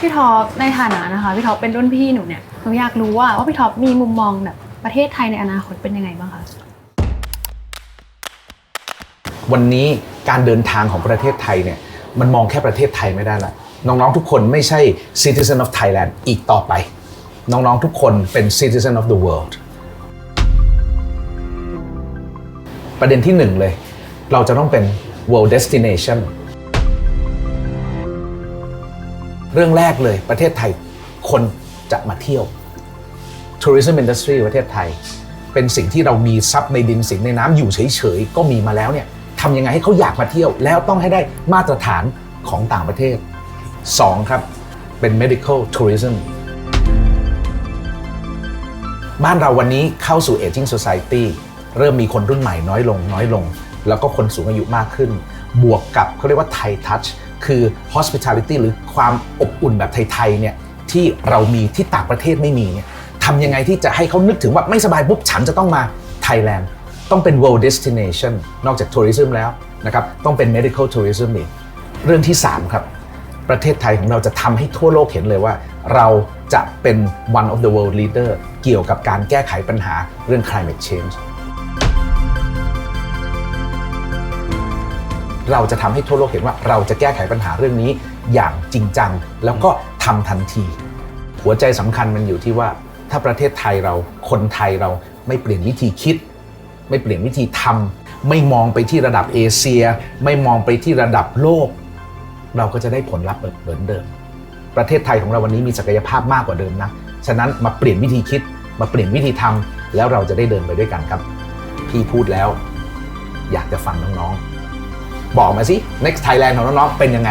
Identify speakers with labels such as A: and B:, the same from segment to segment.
A: พี่ท็อปในฐานะนะคะพี่ท็อปเป็นรุ่นพี่หนูเนี่ยหนูอยากรู้ว่าว่าพี่ท็อปมีมุมมองแบบประเทศไทยในอนาคตเป็นยังไงบ้างคะ
B: วันนี้การเดินทางของประเทศไทยเนี่ยมันมองแค่ประเทศไทยไม่ได้ละน้องๆทุกคนไม่ใช่ citizen of Thailand อีกต่อไป น้องๆทุกคนเป็น citizen of the world ประเด็นที่หนึ่งเลย เราจะต้องเป็น world destination เรื่องแรกเลยประเทศไทยคนจะมาเที่ยว tourism industry ประเทศไทย เป็นสิ่งที่เรามีทรัพย์ในดินสินในน้ำอยู่เฉยๆ ก็มีมาแล้วเนี่ยทำยังไงให้เขาอยากมาเที่ยว แล้วต้องให้ได้มาตรฐานของต่างประเทศ 2. ครับ เป็น medical tourism บ้านเราวันนี้เข้าสู่ aging society เริ่มมีคนรุ่นใหม่น้อยลงน้อยลง แล้วก็คนสูงอายุมากขึ้น บวกกับเขาเรียกว่า Thai touch คือ hospitality หรือความอบอุ่นแบบไทยๆเนี่ยที่เรามีที่ต่างประเทศไม่มีเนี่ยทำยังไงที่จะให้เขานึกถึงว่าไม่สบายปุ๊บฉันจะต้องมาไทยแลนด์ต้องเป็น world destination นอกจาก tourism แล้วนะครับต้องเป็น medical tourism อีกเรื่องที่ 3 ครับ ประเทศไทยของเราจะทำให้ทั่วโลกเห็นเลยว่า เราจะเป็น one of the world leader เกี่ยวกับการแก้ไขปัญหาเรื่อง climate change เราจะทำให้ทั่วโลกเห็นว่าเราจะแก้ไขปัญหาเรื่องนี้อย่างจริงจัง แล้วก็ทำทันที หัวใจสำคัญมันอยู่ที่ว่าถ้าประเทศไทยเราคนไทยเราไม่เปลี่ยนวิธีคิด ไม่เปลี่ยนวิธีทำไม่มองไปที่ระดับเอเชีย ไม่มองไปที่ระดับโลก เราก็จะได้ผลลัพธ์เหมือนเดิม ประเทศไทยของเราวันนี้มีศักยภาพมากกว่าเดิมนะฉะนั้นมาเปลี่ยนวิธีคิด มาเปลี่ยนวิธีทำแล้วเราจะได้เดินไปด้วยกันครับ พี่พูดแล้ว อยากจะฟังน้องๆ บอกมาสิ next Thailand ของน้องๆเป็นยังไง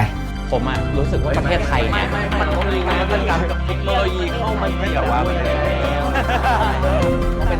C: ผมอะรู้สึกว่าประเทศไทยเนี่ยมันต้องมีนวัตกรรมกับเทคโนโลยีเข้ามาเกี่ยวว่ามันเป็นต้องเป็น